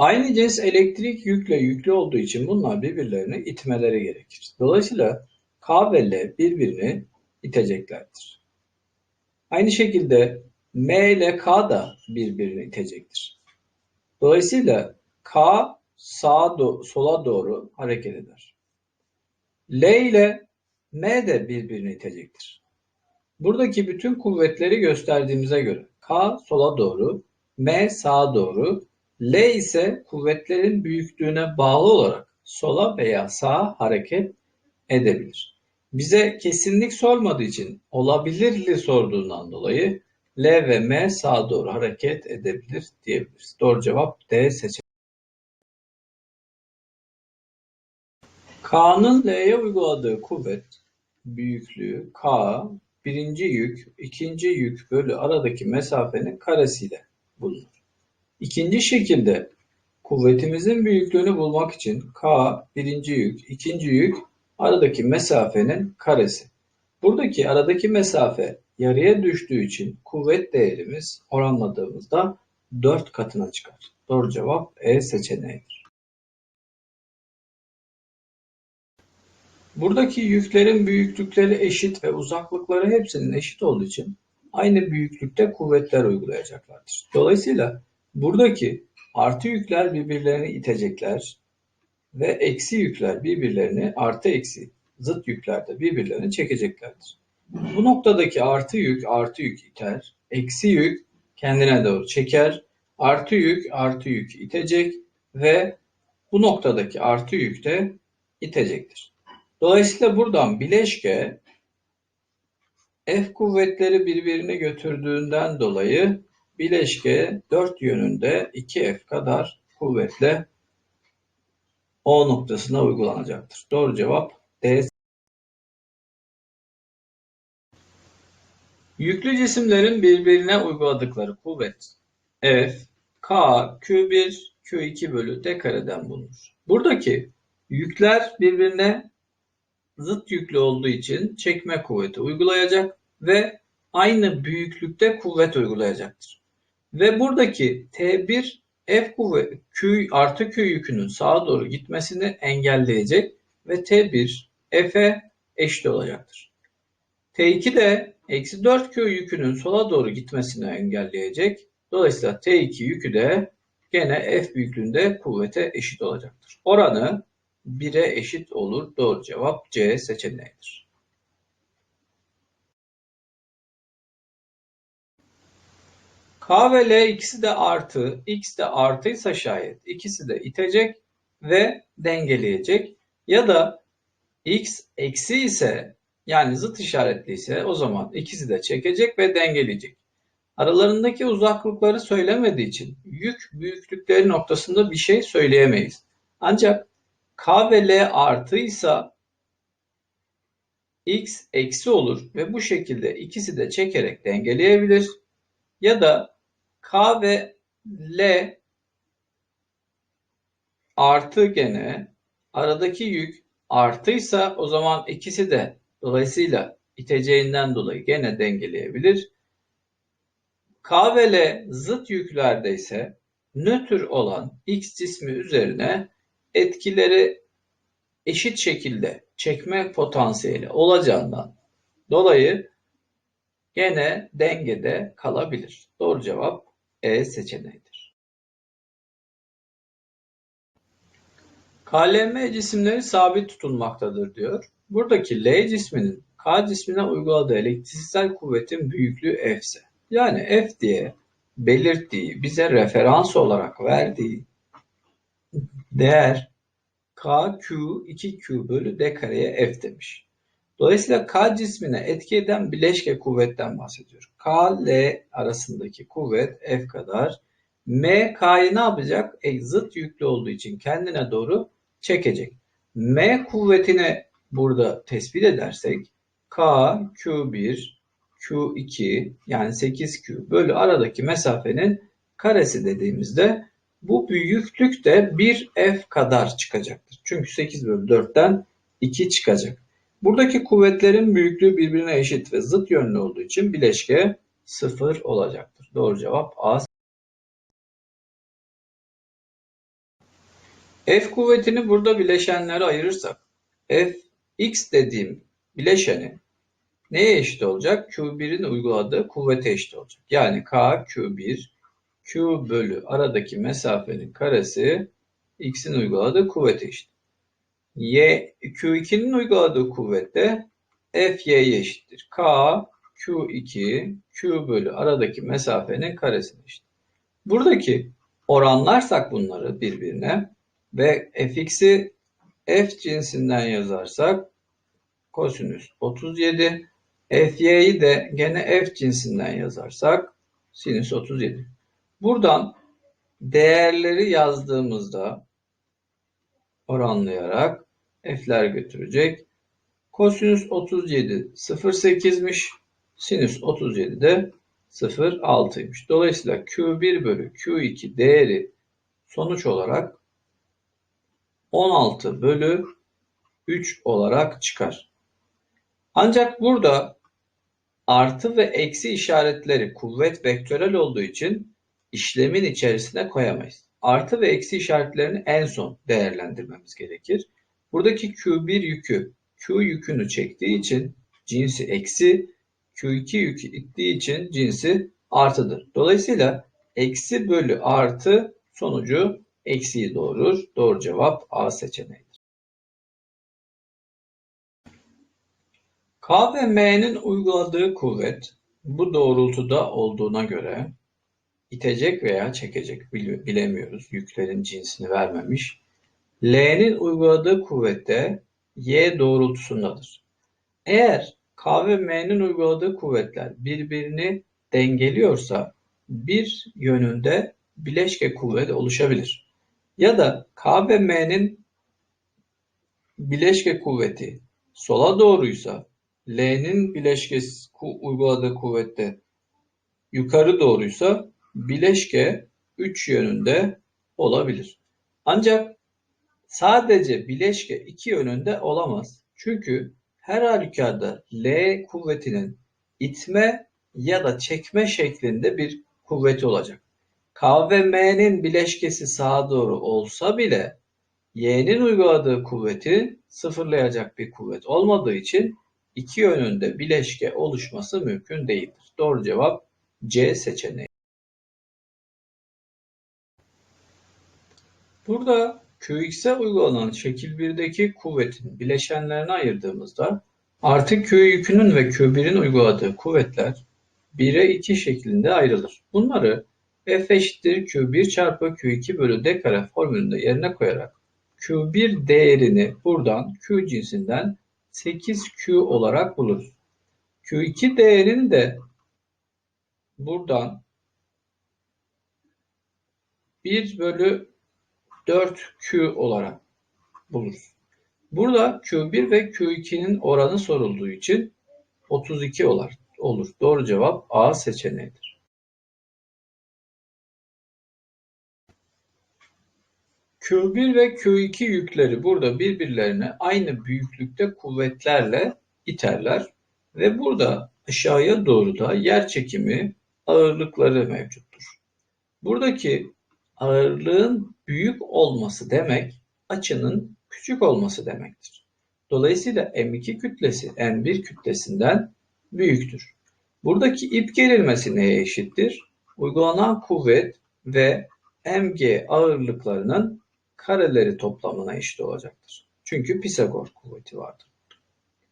Aynı cins elektrik yükle yüklü olduğu için bunlar birbirlerini itmeleri gerekir. Dolayısıyla K ve L birbirini iteceklerdir. Aynı şekilde M ile K da birbirini itecektir. Dolayısıyla K sağa do sola doğru hareket eder. L ile M de birbirini itecektir. Buradaki bütün kuvvetleri gösterdiğimize göre K sola doğru, M sağa doğru, L ise kuvvetlerin büyüklüğüne bağlı olarak sola veya sağa hareket edebilir. Bize kesinlik sormadığı için olabilirli sorduğundan dolayı L ve M sağa doğru hareket edebilir diyebiliriz. Doğru cevap D seçeneği. K'nın L'ye uyguladığı kuvvet büyüklüğü K birinci yük ikinci yük bölü aradaki mesafenin karesiyle bulunur. İkinci şekilde kuvvetimizin büyüklüğünü bulmak için K birinci yük ikinci yük aradaki mesafenin karesi. Buradaki aradaki mesafe yarıya düştüğü için kuvvet değerimiz oranladığımızda 4 katına çıkar. Doğru cevap E seçeneğidir. Buradaki yüklerin büyüklükleri eşit ve uzaklıkları hepsinin eşit olduğu için aynı büyüklükte kuvvetler uygulayacaklardır. Dolayısıyla buradaki artı yükler birbirlerini itecekler ve eksi yükler birbirlerini artı eksi zıt yüklerde birbirlerini çekeceklerdir. Bu noktadaki artı yük artı yük iter, eksi yük kendine doğru çeker, artı yük artı yük itecek ve bu noktadaki artı yük de itecektir. Dolayısıyla buradan bileşke F kuvvetleri birbirini götürdüğünden dolayı bileşke dört yönünde 2F kadar kuvvetle O noktasına uygulanacaktır. Doğru cevap D. Yüklü cisimlerin birbirine uyguladıkları kuvvet F, K, Q1, Q2 bölü D kareden bulunur. Buradaki yükler birbirine zıt yüklü olduğu için çekme kuvveti uygulayacak ve aynı büyüklükte kuvvet uygulayacaktır. Ve buradaki T1 F kuvvet Q artı Q yükünün sağa doğru gitmesini engelleyecek ve T1 F'e eşit olacaktır. T2 de eksi 4Q yükünün sola doğru gitmesini engelleyecek. Dolayısıyla T2 yükü de gene F büyüklüğünde kuvvete eşit olacaktır. Oranı 1'e eşit olur. Doğru cevap C seçeneğidir. K ve L ikisi de artı, X de artıysa şayet ikisi de itecek ve dengeleyecek. Ya da X eksi ise yani zıt işaretli ise o zaman ikisi de çekecek ve dengeleyecek. Aralarındaki uzaklıkları söylemediği için yük büyüklükleri noktasında bir şey söyleyemeyiz. Ancak K ve L artıysa X eksi olur ve bu şekilde ikisi de çekerek dengeleyebilir. Ya da K ve L artı gene aradaki yük artıysa o zaman ikisi de dolayısıyla iteceğinden dolayı gene dengeleyebilir. K ve L zıt yüklerde ise nötr olan X cismi üzerine etkileri eşit şekilde çekme potansiyeli olacağından dolayı gene dengede kalabilir. Doğru cevap E seçeneğidir. KLM cisimleri sabit tutulmaktadır diyor. Buradaki L cisminin K cismine uyguladığı elektriksel kuvvetin büyüklüğü F ise yani F diye belirttiği, bize referans olarak verdiği değer KQ 2Q bölü D kareye F demiş. Dolayısıyla K cismine etki eden bileşke kuvvetten bahsediyor. K, L arasındaki kuvvet F kadar. M, K'yı ne yapacak? E, zıt yüklü olduğu için kendine doğru çekecek. M kuvvetini burada tespit edersek K, Q1, Q2 yani 8Q bölü aradaki mesafenin karesi dediğimizde bu büyüklük de 1F kadar çıkacaktır. Çünkü 8 bölü 4'ten 2 çıkacak. Buradaki kuvvetlerin büyüklüğü birbirine eşit ve zıt yönlü olduğu için bileşke 0 olacaktır. Doğru cevap A F kuvvetini burada bileşenlere ayırırsak F x dediğim bileşeni neye eşit olacak? Q1'in uyguladığı kuvvete eşit olacak. Yani K Q1 Q bölü aradaki mesafenin karesi x'in uyguladığı kuvvete eşit. Y Q2'nin uyguladığı kuvvette F y'ye eşittir. K Q2 Q bölü aradaki mesafenin karesine eşit. Buradaki oranlarsak bunları birbirine ve fx'i f cinsinden yazarsak kosinüs 37 fy'yi de gene f cinsinden yazarsak sinüs 37. Buradan değerleri yazdığımızda oranlayarak f'ler götürecek. Kosinüs 37 0.8'miş. Sinüs 37 de 0.6'ymış. Dolayısıyla Q1 bölü Q2 değeri sonuç olarak 16 bölü 3 olarak çıkar. Ancak burada artı ve eksi işaretleri kuvvet vektörel olduğu için işlemin içerisine koyamayız. Artı ve eksi işaretlerini en son değerlendirmemiz gerekir. Buradaki Q1 yükü Q yükünü çektiği için cinsi eksi, Q2 yükü ittiği için cinsi artıdır. Dolayısıyla eksi bölü artı sonucu eksiyi doğurur. Doğru cevap A seçeneğidir. K ve M'nin uyguladığı kuvvet bu doğrultuda olduğuna göre itecek veya çekecek bilemiyoruz. Yüklerin cinsini vermemiş. L'nin uyguladığı kuvvette Y doğrultusundadır. Eğer K ve M'nin uyguladığı kuvvetler birbirini dengeliyorsa bir yönünde bileşke kuvvet oluşabilir. Ya da K ve M'nin bileşke kuvveti sola doğruysa L'nin bileşke uyguladığı kuvvette yukarı doğruysa bileşke üç yönünde olabilir. Ancak sadece bileşke iki yönünde olamaz. Çünkü her halükarda L kuvvetinin itme ya da çekme şeklinde bir kuvveti olacak. K ve M'nin bileşkesi sağa doğru olsa bile Y'nin uyguladığı kuvveti sıfırlayacak bir kuvvet olmadığı için iki yönünde bileşke oluşması mümkün değildir. Doğru cevap C seçeneği. Burada Qx'e uygulanan şekil 1'deki kuvvetin bileşenlerine ayırdığımızda artık Q yükünün ve Q1'in uyguladığı kuvvetler 1'e 2 şeklinde ayrılır. Bunları F eşittir Q1 çarpı Q2 bölü D kare formülünde yerine koyarak Q1 değerini buradan Q cinsinden 8Q olarak buluruz. Q2 değerini de buradan 1 bölü 4Q olarak buluruz. Burada Q1 ve Q2'nin oranı sorulduğu için 32 olur. Doğru cevap A seçeneğidir. Q1 ve Q2 yükleri burada birbirlerine aynı büyüklükte kuvvetlerle iterler ve burada aşağıya doğru da yer çekimi ağırlıkları mevcuttur. Buradaki ağırlığın büyük olması demek açının küçük olması demektir. Dolayısıyla M2 kütlesi M1 kütlesinden büyüktür. Buradaki ip gerilmesi neye eşittir? Uygulanan kuvvet ve mg ağırlıklarının kareleri toplamına eşit olacaktır. Çünkü Pisagor kuvveti vardır.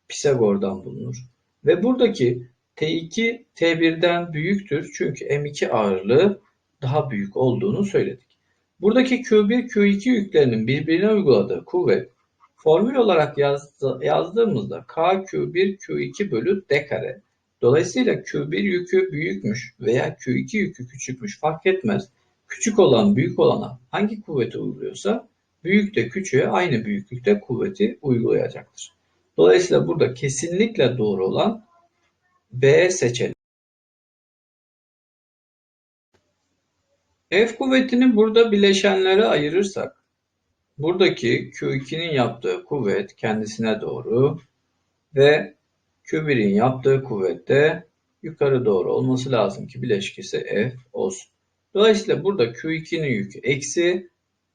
Pisagor'dan bulunur. Ve buradaki T2 T1'den büyüktür. Çünkü M2 ağırlığı daha büyük olduğunu söyledik. Buradaki Q1 Q2 yüklerinin birbirine uyguladığı kuvvet formül olarak yazdı, yazdığımızda K Q1 Q2 bölü D kare. Dolayısıyla Q1 yükü büyükmüş veya Q2 yükü küçükmüş fark etmez küçük olan büyük olana hangi kuvveti uyguluyorsa büyük de küçüğe aynı büyüklükte kuvveti uygulayacaktır. Dolayısıyla burada kesinlikle doğru olan B seçeneği. F kuvvetini burada bileşenlere ayırırsak buradaki Q2'nin yaptığı kuvvet kendisine doğru ve Q1'in yaptığı kuvvet yukarı doğru olması lazım ki bileşkesi F olsun. Dolayısıyla burada Q2'nin yükü eksi,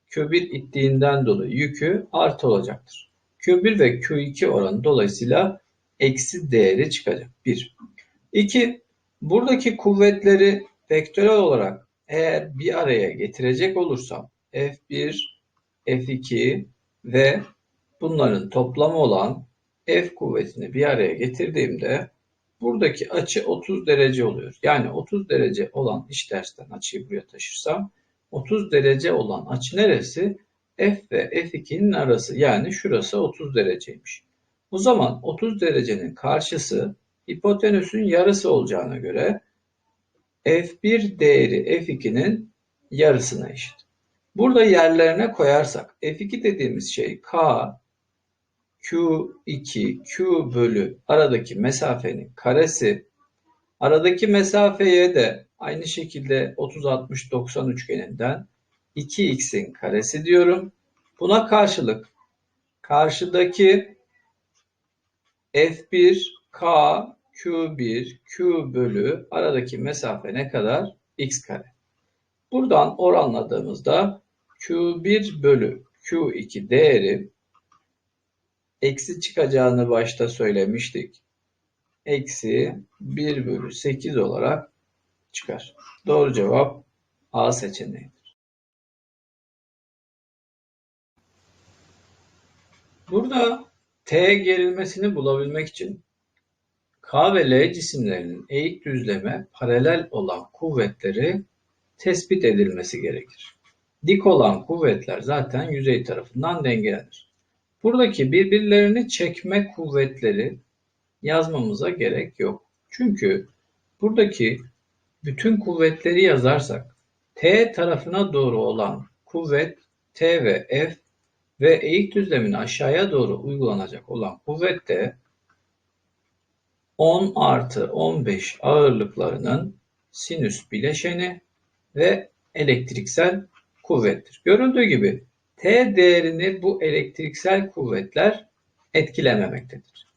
Q1 ittiğinden dolayı yükü artı olacaktır. Q1 ve Q2 oranı dolayısıyla eksi değeri çıkacak. 1. 2. Buradaki kuvvetleri vektörel olarak eğer bir araya getirecek olursam F1, F2 ve bunların toplamı olan F kuvvetini bir araya getirdiğimde buradaki açı 30 derece oluyor. Yani 30 derece olan iç tersten açıyı buraya taşırsam 30 derece olan açı neresi? F ve F2'nin arası yani şurası 30 dereceymiş. O zaman 30 derecenin karşısı hipotenüsün yarısı olacağına göre F1 değeri F2'nin yarısına eşit. Burada yerlerine koyarsak F2 dediğimiz şey K Q2 Q bölü aradaki mesafenin karesi aradaki mesafeye de aynı şekilde 30 60 90 üçgeninden 2x'in karesi diyorum. Buna karşılık karşıdaki F1 K Q1 Q bölü aradaki mesafe ne kadar? X kare. Buradan oranladığımızda Q1 bölü Q2 değeri eksi çıkacağını başta söylemiştik. Eksi 1 bölü 8 olarak çıkar. Doğru cevap A seçeneğidir. Burada T gerilmesini bulabilmek için K ve L cisimlerinin eğik düzleme paralel olan kuvvetleri tespit edilmesi gerekir. Dik olan kuvvetler zaten yüzey tarafından dengelenir. Buradaki birbirlerini çekme kuvvetleri yazmamıza gerek yok. Çünkü buradaki bütün kuvvetleri yazarsak T tarafına doğru olan kuvvet T ve F ve eğik düzlemin aşağıya doğru uygulanacak olan kuvvet de 10 artı 15 ağırlıklarının sinüs bileşeni ve elektriksel kuvvettir. Görüldüğü gibi T değerini bu elektriksel kuvvetler etkilememektedir.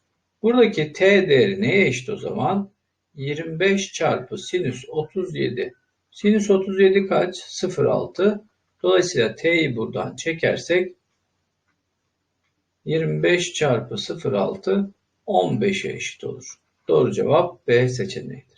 Buradaki T değeri neye eşit o zaman? 25 çarpı sinüs 37. Sinüs 37 kaç? 0,6. Dolayısıyla T'yi buradan çekersek 25 çarpı 0,6 15'e eşit olur. Doğru cevap B seçeneğidir.